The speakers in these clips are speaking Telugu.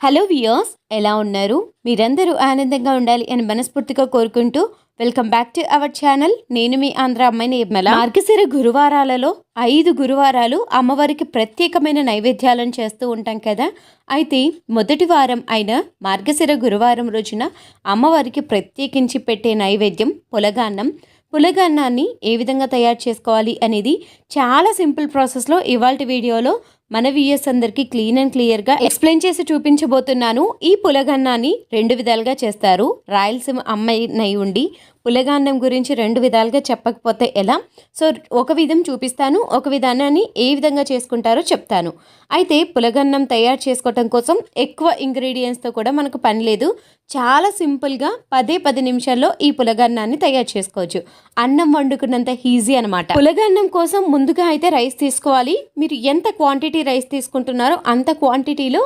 హలో వియర్స్ ఎలా ఉన్నారు? మీరందరూ ఆనందంగా ఉండాలి అని మనస్ఫూర్తిగా కోరుకుంటూ welcome back to our channel. నేను మీ ఆంధ్ర అమ్మాయిని నిర్మల. మార్గశిర గురువారాలలో ఐదు గురువారాలు అమ్మవారికి ప్రత్యేకమైన నైవేద్యాలను చేస్తూ ఉంటాం కదా? అయితే మొదటి వారం అయిన మార్గశిర గురువారం రోజున అమ్మవారికి ప్రత్యేకించి పెట్టే నైవేద్యం పులగాన్నం. పులగన్నాన్ని ఏ విధంగా తయారు చేసుకోవాలి అనేది చాలా సింపుల్ ప్రాసెస్లో ఇవాళ వీడియోలో మన వ్యూయర్స్ అందరికీ క్లీన్ అండ్ క్లియర్గా ఎక్స్ప్లెయిన్ చేసి చూపించబోతున్నాను. ఈ పులగన్నాన్ని రెండు విధాలుగా చేస్తారు. రాయలసీమ అమ్మాయి నై ఉండి పులగాన్నం గురించి రెండు విధాలుగా చెప్పకపోతే ఎలా? సో ఒక విధం చూపిస్తాను ఒక విధానాన్ని ఏ విధంగా చేసుకుంటారో చెప్తాను. అయితే పులగన్నం తయారు చేసుకోవటం కోసం ఎక్కువ ఇంగ్రీడియంట్స్తో కూడా మనకు పని లేదు. చాలా సింపుల్గా పదే పది నిమిషాల్లో ఈ పులగన్నాన్ని తయారు చేసుకోవచ్చు. అన్నం వండుకున్నంత ఈజీ అనమాట పులగన్నం కోసం ముందుగా అయితే రైస్ తీసుకోవాలి. మీరు ఎంత క్వాంటిటీ రైస్ తీసుకుంటున్నారో అంత క్వాంటిటీలో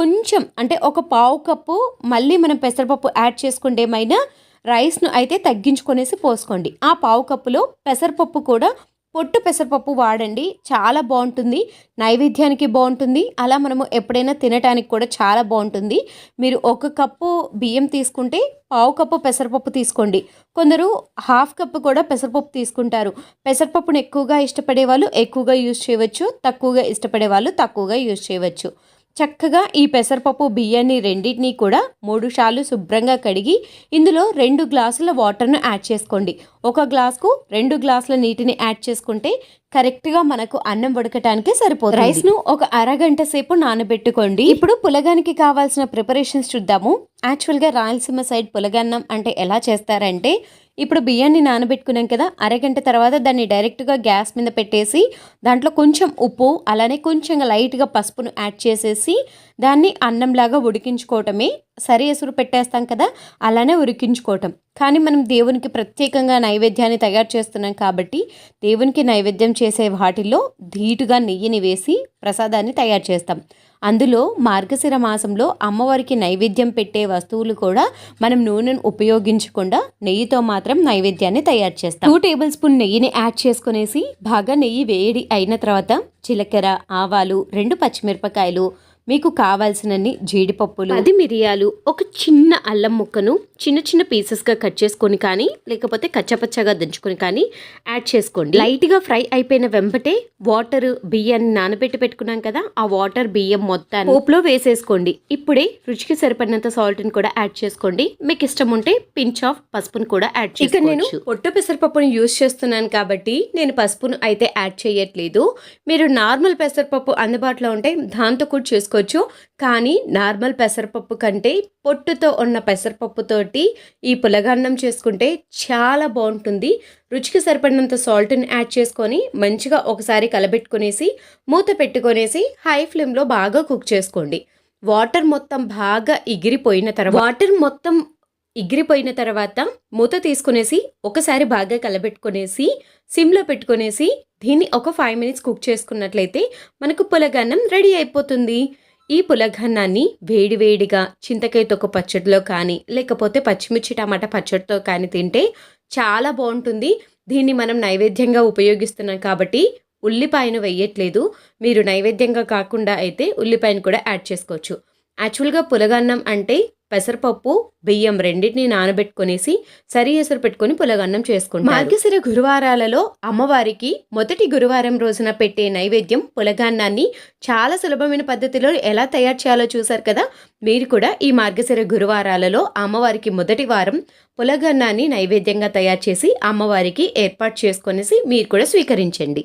కొంచెం అంటే ఒక పావు కప్పు మళ్ళీ మనం పెసరపప్పు యాడ్ చేసుకుంటేమైనా రైస్ను అయితే తగ్గించుకొనేసి పోసుకోండి. ఆ పావు కప్పులో పెసరపప్పు కూడా పొట్టు పెసరపప్పు వాడండి. చాలా బాగుంటుంది. నైవేద్యానికి బాగుంటుంది. అలా మనము ఎప్పుడైనా తినటానికి కూడా చాలా బాగుంటుంది. మీరు ఒక కప్పు బియ్యం తీసుకుంటే పావు కప్పు పెసరపప్పు తీసుకోండి. కొందరు హాఫ్ కప్పు కూడా పెసరపప్పు తీసుకుంటారు. పెసరపప్పును ఎక్కువగా ఇష్టపడే వాళ్ళు ఎక్కువగా యూజ్ చేయవచ్చు తక్కువగా ఇష్టపడే వాళ్ళు తక్కువగా యూజ్ చేయవచ్చు. చక్కగా ఈ పెసరపప్పు బియ్యాన్ని రెండింటినీ కూడా మూడు సార్లు శుభ్రంగా కడిగి ఇందులో రెండు గ్లాసుల వాటర్ను యాడ్ చేసుకోండి. ఒక గ్లాస్కు రెండు గ్లాసుల నీటిని యాడ్ చేసుకుంటే కరెక్ట్గా మనకు అన్నం ఉడకటానికి సరిపోతుంది. రైస్ను ఒక అరగంట సేపు నానబెట్టుకోండి. ఇప్పుడు పులగానికి కావాల్సిన ప్రిపరేషన్స్ చూద్దాము. యాక్చువల్గా రాయలసీమ సైడ్ పులగన్నం అంటే ఎలా చేస్తారంటే ఇప్పుడు బియ్యాన్ని నానబెట్టుకున్నాం కదా అరగంట తర్వాత దాన్ని డైరెక్ట్గా గ్యాస్ మీద పెట్టేసి దాంట్లో కొంచెం ఉప్పు అలానే కొంచెం లైట్గా పసుపును యాడ్ చేసేసి దాన్ని అన్నంలాగా ఉడికించుకోవటమే సరి ఎసురు పెట్టేస్తాం కదా అలానే ఉరికించుకోవటం. కానీ మనం దేవునికి ప్రత్యేకంగా నైవేద్యాన్ని తయారు చేస్తున్నాం కాబట్టి దేవునికి నైవేద్యం చేసే వాటిల్లో ధీటుగా నెయ్యిని వేసి ప్రసాదాన్ని తయారు చేస్తాం. అందులో మార్గశిర మాసంలో అమ్మవారికి నైవేద్యం పెట్టే వస్తువులు కూడా మనం నూనెను ఉపయోగించకుండా నెయ్యితో మాత్రం నైవేద్యాన్ని తయారు చేస్తాం. టూ టేబుల్ స్పూన్ నెయ్యిని యాడ్ చేసుకునేసి బాగా నెయ్యి వేడి అయిన తర్వాత జీలకర్ర ఆవాలు రెండు పచ్చిమిరపకాయలు మీకు కావాల్సినన్ని జీడిపప్పులు పది మిరియాలు ఒక చిన్న అల్లం ముక్కను చిన్న చిన్న పీసెస్గా కట్ చేసుకొని కానీ లేకపోతే కచ్చపచ్చగా దంచుకొని కానీ యాడ్ చేసుకోండి. లైట్గా ఫ్రై అయిపోయిన వెంబటే వాటర్ బియ్యాన్ని నానబెట్టి పెట్టుకున్నాం కదా ఆ వాటర్ బియ్యం మొత్తాన్ని పోపులో వేసేసుకోండి. ఇప్పుడే రుచికి సరిపడినంత సాల్ట్ని కూడా యాడ్ చేసుకోండి. మీకు ఇష్టం ఉంటే పించ్ ఆఫ్ పసుపును కూడా యాడ్ చేసి నేను పొట్టు పెసరపప్పును యూస్ చేస్తున్నాను కాబట్టి నేను పసుపును అయితే యాడ్ చేయట్లేదు. మీరు నార్మల్ పెసరపప్పు అందుబాటులో ఉంటే దాంతో కూడా చేసుకోండి చేసుకోవచ్చు కానీ నార్మల్ పెసరపప్పు కంటే పొట్టుతో ఉన్న పెసరపప్పుతోటి ఈ పులగన్నం చేసుకుంటే చాలా బాగుంటుంది. రుచికి సరిపడినంత సాల్ట్ని యాడ్ చేసుకొని మంచిగా ఒకసారి కలబెట్టుకునేసి మూత పెట్టుకొనేసి హై ఫ్లేమ్లో బాగా కుక్ చేసుకోండి. వాటర్ మొత్తం బాగా ఎగిరిపోయిన తర్వాత వాటర్ మొత్తం ఎగిరిపోయిన తర్వాత మూత తీసుకునేసి ఒకసారి బాగా కలబెట్టుకునేసి సిమ్లో పెట్టుకునేసి దీన్ని ఒక ఫైవ్ మినిట్స్ కుక్ చేసుకున్నట్లయితే మనకు పులగన్నం రెడీ అయిపోతుంది. ఈ పులఘన్నాన్ని వేడివేడిగా చింతకాయ తొక్క పచ్చడిలో కానీ లేకపోతే పచ్చిమిర్చి టమాటా పచ్చడితో కానీ తింటే చాలా బాగుంటుంది. దీన్ని మనం నైవేద్యంగా ఉపయోగిస్తున్నాం కాబట్టి ఉల్లిపాయను వేయట్లేదు. మీరు నైవేద్యంగా కాకుండా అయితే ఉల్లిపాయను కూడా యాడ్ చేసుకోవచ్చు. యాక్చువల్గా పులగన్నం అంటే పెసరపప్పు బియ్యం రెండింటిని నానబెట్టుకునేసి సరి ఎసరు పెట్టుకుని పులగన్నం చేసుకుంటాం మార్గశిర గురువారాలలో అమ్మవారికి మొదటి గురువారం రోజున పెట్టే నైవేద్యం పులగాన్నాన్ని చాలా సులభమైన పద్ధతిలో ఎలా తయారు చేయాలో చూసారు కదా? మీరు కూడా ఈ మార్గశిర గురువారాలలో అమ్మవారికి మొదటి వారం పులగన్నాన్ని నైవేద్యంగా తయారు చేసి అమ్మవారికి ఏర్పాటు చేసుకునేసి మీరు కూడా స్వీకరించండి.